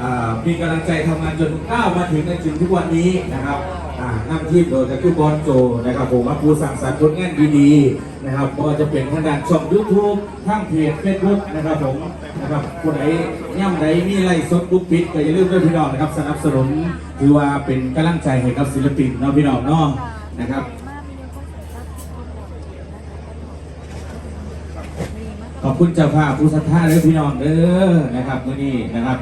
อ่ามีกำลังใจทำงานจนก้าวมาถึงในจุดทุกวันนี้นะครับอ่านำทีมโดยตะกี้บอลโจนะครับผมมาผู้สั่งสรรค์ผลงานดีๆนะครับก็จะเป็นทางด้านช่อง YouTube ทางเพจ Facebook นะครับผมนะครับผู้ใดย่ำใดมีไลฟ์สดบุ๊กปิดก็อย่าลืมด้วยพี่น้องนะครับสนับสนุนถือว่าเป็นกำลังใจให้กับศิลปินเนาะพี่น้องเนาะนะครับขอบคุณเจ้าภาพผู้ศรัทธาและพี่น้องเด้อนะครับมื้อนี้นะครับ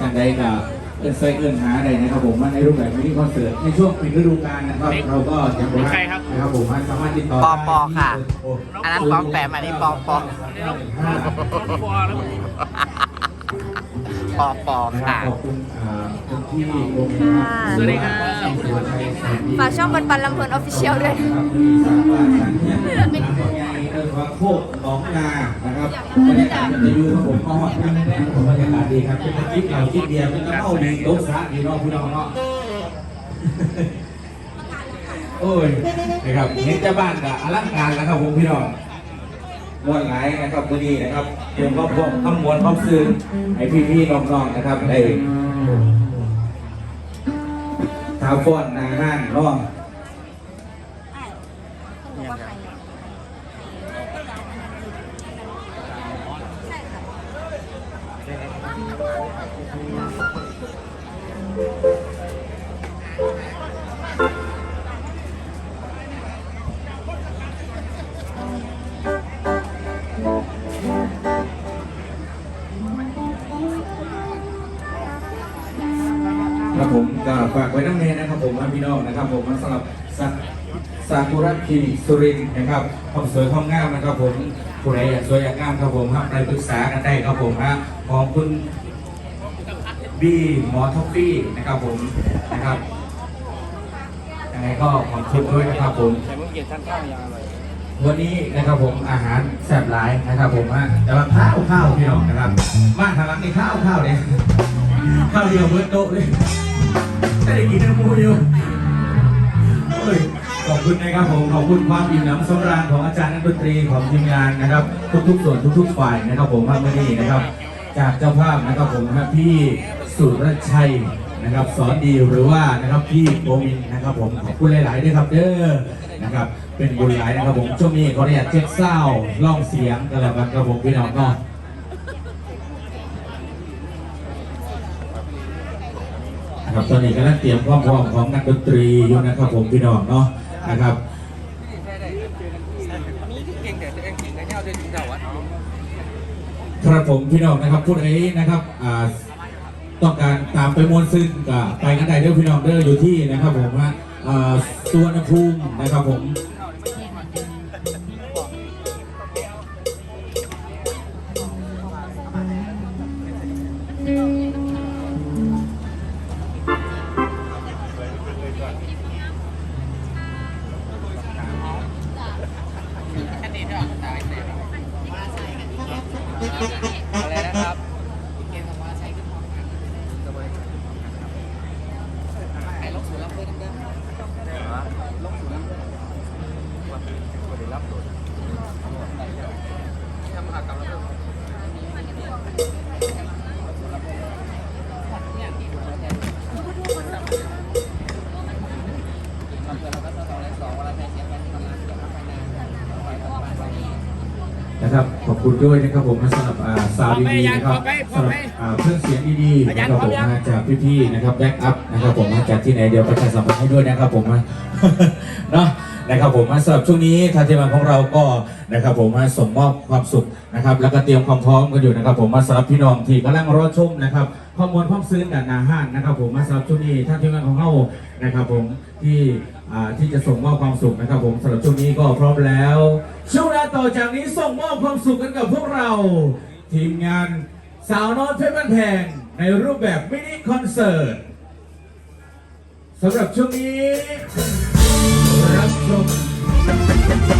ท่านใดก็เอิ้นใส่เอิ้นหาใดนะครับผมว่าในรูปแบบมินิคอนเสิร์ตในช่วงปิดฤดูกาลนะครับเราก็จะบอกว่านะครับผมว่าสามารถติดต่อปอปอค่ะได้อันนั้นปอมแปมอันนี้ปอปอปอปอนะครับค่ะขอบคุณ อ่าคุณพี่วงนะครับสวัสดีครับฝากช่องปันปันลำเพลินออฟฟิเชียลด้วยครับมีสามบ้านสามเมืองเป็นไงเออว่าโคกหนองนานะครับบรรยากาศมันจะอยู่ครับผมก็ฮอตแน่ๆผมบรรยากาศดีครับเป็นคลิปเราคลิปเดียวเป็นกระเป๋าดีโต๊ะสระดีเนาะพี่น้องเนาะโอ้ยนะครับเห็นเจ้าบ้านกับอลังการแล้วครับผมพี่น้องมวนหลายนะครับวันนี้นะครับเตรียมความพร้อมคำมวลความซื่นให้พี่ๆน้องๆนะครับได้ ท้าฟ้อนนาห้านร่อง ครับผมก็ฝากไว้น้ำเมนนะครับผมพี่น้องนะครับผมสำหรับสักซากุระคลินิกสุรินนะครับความสวยความงามนะครับผมผู้ใดอยากสวยอยากงามครับผมครับไปปรึกษากันได้ครับผมฮะของคุณบีหมอท็อฟฟี่นะครับผมนะครับยังไงก็ขอบคุณด้วยนะครับผมวันนี้นะครับผมอาหารแซ่บหลายนะครับผมฮะแต่ว่าข้าวข้าวพี่น้องนะครับมาทางหลังนี่ข้าวข้าวเนี่ยข้าวเดียวเบิร์โต๊ะเลย ไม่ได้กินน้ำมูอยู่เอ้ยขอบคุณนะครับผมขอบคุณความอิ่มหนำสำราญของอาจารย์นักดนตรีของทีมงานนะครับ ทุกๆส่วนทุกๆฝ่ายนะครับผมว่าเมื่อนี้นะครับ จากเจ้าภาพนะครับผมนะครับพี่สุรชัยนะครับสอนดีหรือว่านะครับพี่โกมินนะครับผมขอบคุณหลายๆด้วยครับเด้อนะครับเป็นบุญหลายนะครับผมช่วงนี้ขออนุญาตเช็คเศร้าล่องเสียงกันแล้วกันครับผมพี่น้องเนะครับตอนนี้กำลังเตรียมความพร้อมของนักดนตรีอยู่นะครับผมพี่น้องเนาะนะครับก่งแต่ตัวเองเก่งแต่เงาเดินถึงเสาอะครับผมพี่น้องนะครับพูดไอ้นะครับต้องการตามไปมวลซึ่งก็ไปกันได้เด้อพี่น้องเด้ออยู่ที่นะครับผมฮะอ่าสวนภูมินะครับผม อะไรนะครับไอ้ลกสูงรับเพื่อนเด้อลกสูงรับเพื่อนวันนี้รับโดดทำมหากรรมรับเนนะครับขอบคุณด้วยนะครับผมสำหรับอ่าซาวด์ดีๆนะครับสำหรับอ่าเครื่องเสียงดีๆนะครับผมมาจากพี่ๆนะครับแบ็กอัพนะครับผมมาจากที่ไหนเดี๋ยวประชาสัมพันธ์ให้ด้วยนะครับผมนะเนาะนะครับผมมาสำหรับช่วงนี้ทางทีมงานของเราก็นะครับผมมาส่งมอบความสุขนะครับแล้วก็เตรียมความพร้อมกันอยู่นะครับผมมาสำหรับพี่น้องที่กำลังรอชมนะครับ ข้อมูลความซื้อกันนาห้านนะครับ ผมมาสำหรับช่วงนี้ท่างทีมงานของเรานะครับ ผมที่ที่จะส่งมอบความสุขนะครับ ผมสำหรับช่วงนี้ก็พร้อมแล้ว ช่วงเวลาต่อจากนี้ส่งมอบความสุขกันกับพวกเรา ทีมงานสาวน้อยเพชรบ้านแพงในรูปแบบมินิคอนเสิร์ตสำหรับช่วงนี้รับชม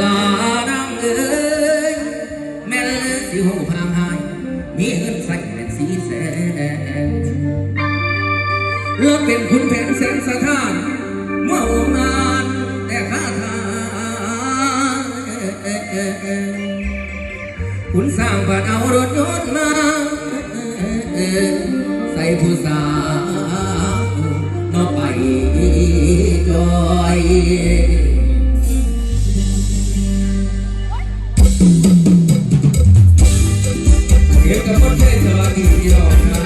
ลาน้ำเอ้ยแม่นเลยสิหูพามหายมีเงินใส่แม่นสีแลือถเป็นคุณแผนแสนสะท้านเมื่อวงานแต่ข้าทาคุณสร้างบ้านเอารถยนต์มาใส่ผู้สาวมาไปจอย You.